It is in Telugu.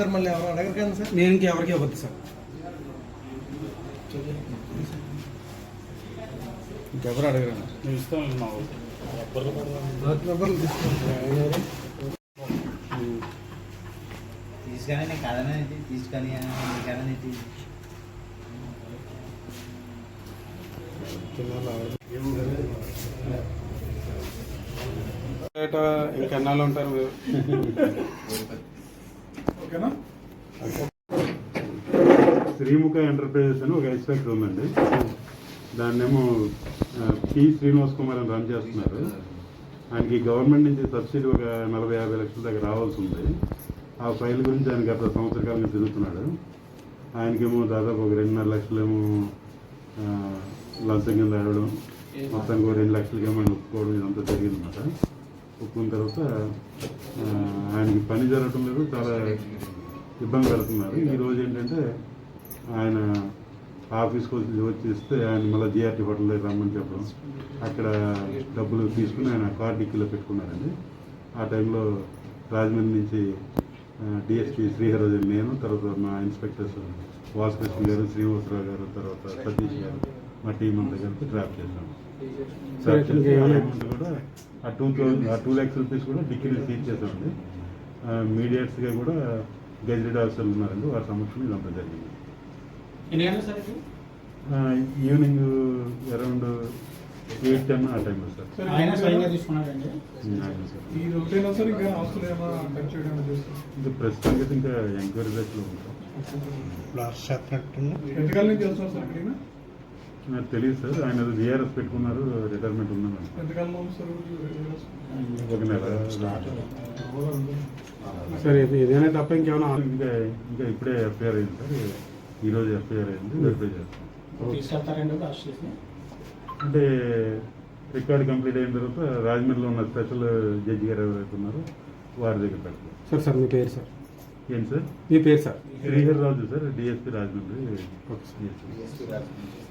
సార్ మళ్ళీ ఎవరు అడగరు కదా సార్? నేను ఇంకెవరికి ఇవ్వద్దు సార్. ఇంకెవరు అడగరు రబ్బర్లు తీసుకోండి తీసుకొని నేను కథనే తీసుకొని కథనే ఇంకెన్నాళ్ళు ఉంటారు మీరు? ఓకేనా? శ్రీముఖ ఎంటర్ప్రైజెస్ అని ఒక ఐస్ ఉందండి. దాన్నేమో పి శ్రీనివాస్ కుమార్ అని రన్ చేస్తున్నారు. ఆయనకి గవర్నమెంట్ నుంచి సబ్సిడీ ఒక నలభై యాభై లక్షల దగ్గర రావాల్సి ఉంది. ఆ ఫైల్ గురించి ఆయన గత సంవత్సర కాలంగా తిరుగుతున్నాడు. ఆయనకేమో దాదాపు ఒక రెండున్నర లక్షలేమో లంచం కింద అడగడం మొత్తానికి ఒక రెండు లక్షలకేమో ఒప్పుకోవడం ఇదంతా జరిగిందన్నమాట. ఒప్పుకున్న తర్వాత ఆయనకి పని జరగటం లేదు చాలా ఇబ్బంది పడుతున్నారు ఈ రోజు ఏంటంటే ఆయన ఆఫీస్కి వచ్చి వచ్చి ఇస్తే ఆయన మళ్ళీ జిఆర్టీ హోటల్ దగ్గర రమ్మని చెప్పడం అక్కడ డబ్బులు తీసుకుని ఆయన కార్ డిక్కీలో పెట్టుకున్నారండి. ఆ టైంలో రాజమండ్రి నుంచి డిఎస్పీ శ్రీహరోజు నేను తర్వాత మా ఇన్స్పెక్టర్స్ వాసుకృష్ణ గారు శ్రీనివాసరావు గారు తర్వాత సతీష్ గారు మా టీం అంతా కలిపి ట్రాప్ చేశాము. ట్రాప్ కూడా ఆ టూ థౌసండ్ ఆ టూ ల్యాక్స్ రూపీస్ కూడా డిక్కీలు సీజ్ చేశామండి మీడియేట్స్గా కూడా గెజిటెడ్ ఆఫీసర్లు ఉన్నారండి. వారి సమక్షంలో ఇదంతా జరిగింది. ఈవినింగ్ అరౌండ్ ఎయిట్ టెన్ ఆ టైంలో సార్. ఇంకా ప్రస్తుతానికి అయితే ఇంకా ఎంక్వైరీ దశలో ఉంటాం నాకు తెలియదు సార్. ఆయన విఆర్ఎస్ పెట్టుకున్నారు. రిటైర్మెంట్ ఉందని. ఒక నెల సరే ఏదైనా తప్ప ఇంకేమైనా? ఇంకా ఇంకా ఇప్పుడే ఎఫ్ఐఆర్ అయింది సార్. ఈరోజు ఎఫ్ఐఆర్ అయింది. వెరిఫై చేస్తాం. తీసుకెళ్తారండి అరెస్ట్ చేసి అంటే రికార్డ్ కంప్లీట్ అయిన తర్వాత రాజమండ్రిలో ఉన్న స్పెషల్ జడ్జి గారు ఎవరైతే ఉన్నారో వారి దగ్గర పెడతాం. సార్ సార్ మీ పేరు సార్? ఏంటి సార్? మీ పేరు sir? Srihar Raju sir DSP Rajahmundry. Okay sir.